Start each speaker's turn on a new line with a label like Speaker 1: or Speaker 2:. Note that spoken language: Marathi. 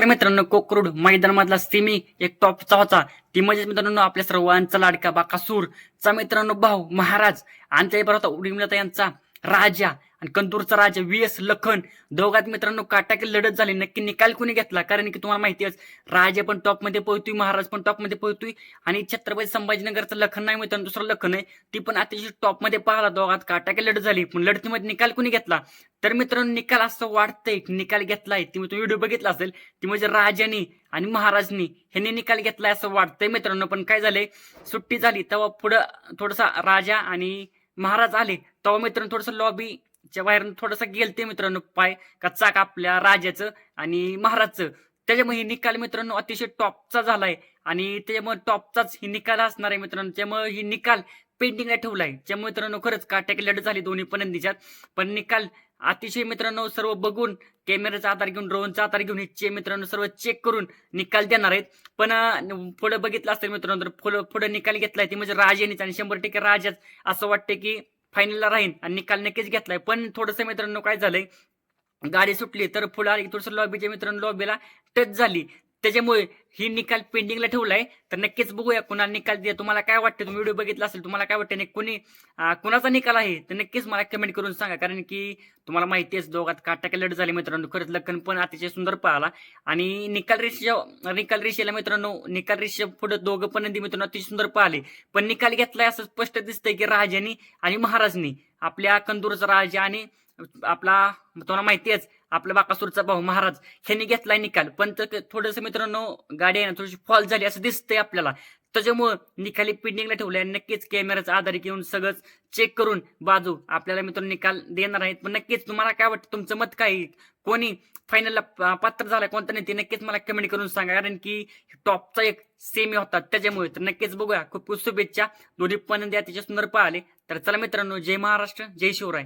Speaker 1: नमस्कार मित्रांनो कोकरूड मैदानामधला सेमी एक टॉपचा होता ती म्हणजे मित्रांनो आपल्या सर्वांचा लाडका बाकासूरचा मित्रांनो भाऊ महाराज. आणि त्याबरोबर होता उडिमलता यांचा. राजा आणि कंदूरचा राजा व्ही एस लखन दोघात मित्रांनो काटाकी लढत झाली. नक्की निकाल कोणी घेतला? कारण की तुम्हाला माहिती आहे राजा पण टॉपमध्ये पळतोय पोहतोय महाराज पण टॉपमध्ये पळतोय पोहतोय आणि छत्रपती संभाजीनगरचं लखन नाही मित्रांनो दुसरं लखन आहे ती पण अतिशय टॉपमध्ये पाहिला. दोघात काटाकी लढत झाली पण लढतीमध्ये निकाल कोणी घेतला? तर मित्रांनो निकाल असं वाटतंय निकाल घेतलाय. ती तुम्ही व्हिडिओ बघितला असेल ती म्हणजे राजानी आणि महाराजनी ह्यांनी निकाल घेतलाय असं वाटतंय मित्रांनो. पण काय झालंय सुट्टी झाली तेव्हा पुढं थोडासा राजा आणि महाराज आले तेव्हा मित्रांनो थोडस लॉबीच्या बाहेर थोडस गेलते मित्रांनो पाय का चाक आपल्या राजाचं आणि महाराजचं. त्याच्यामुळे ही निकाल मित्रांनो अतिशय टॉपचा झालाय आणि त्याच्यामुळे टॉपचाच ही निकाल असणार आहे मित्रांनो. त्यामुळे ही निकाल पेंटिंगला ठेवलाय. त्यामुळे मित्रांनो खरंच काट्याकी लढत झाली दोन्ही पणंदीच्यात पण निकाल अतिशय मित्रांनो सर्व बघून कॅमेऱ्याचा आधार घेऊन ड्रोनचा आधार घेऊन हे मित्रांनो सर्व चेक करून निकाल देणार आहेत. पण पुढे बघितलं असेल मित्रांनो तर पुढं पुढे निकाल घेतलाय ते म्हणजे राजानेच आणि शंभर टक्के राजाच असं वाटतं की फायनलला राहीन आणि निकाल नक्कीच घेतलाय. पण थोडंसं मित्रांनो काय झालंय गाडी सुटली तर पुढे आली थोडंसं लॉबीच्या मित्रांनो लॉबीला टच झाली. त्याच्यामुळे ही निकाल पेंडिंगला ठेवलाय. तर नक्कीच बघूया कुणाला निकाल द्या तुम्हाला काय वाटतं? तुम्ही व्हिडिओ बघितला असेल तुम्हाला काय वाटतं? कुणी कुणाचा निकाल आहे? तर नक्कीच मला कमेंट करून सांगा. कारण की तुम्हाला माहिती आहे दोघात काटाके लढ झाली मित्रांनो. खरंच लखन पण अतिशय सुंदर पाहिला. आणि निकाल रेषेच्या निकाल रेषेला मित्रांनो निकाल रेषे पुढे दोघं पण नदी मित्रांनो अतिशय सुंदर पाहिले. पण निकाल घेतलाय असं स्पष्ट दिसतंय की राजानी आणि महाराजनी आपल्या कंदूरचा राजा आणि आपला तुम्हाला माहिती आहेच आपला बाकासूरचा भाऊ महाराज ह्यांनी घेतलाय निकाल. पण थोडस मित्रांनो गाडी आहे ना थोडीशी फॉल झाली असं दिसतंय आपल्याला. त्याच्यामुळं निकाली पेंडिंगला ठेवलाय नक्कीच कॅमेऱ्याचा आधार घेऊन सगळंच चेक करून बाजू आपल्याला मित्रांनो निकाल देणार आहेत. पण नक्कीच तुम्हाला काय वाटतं तुमचं मत काय आहे? कोणी फायनलला पात्र झालाय कोणतं नाही ते नक्कीच मला कमेंट करून सांगा. कारण की टॉपचा एक सेमी होता त्याच्यामुळे तर नक्कीच बघूया. खूप खूप शुभेच्छा. दोन्ही पण द्या सुंदर पाहिले तर चला मित्रांनो जय महाराष्ट्र जय शिवराय.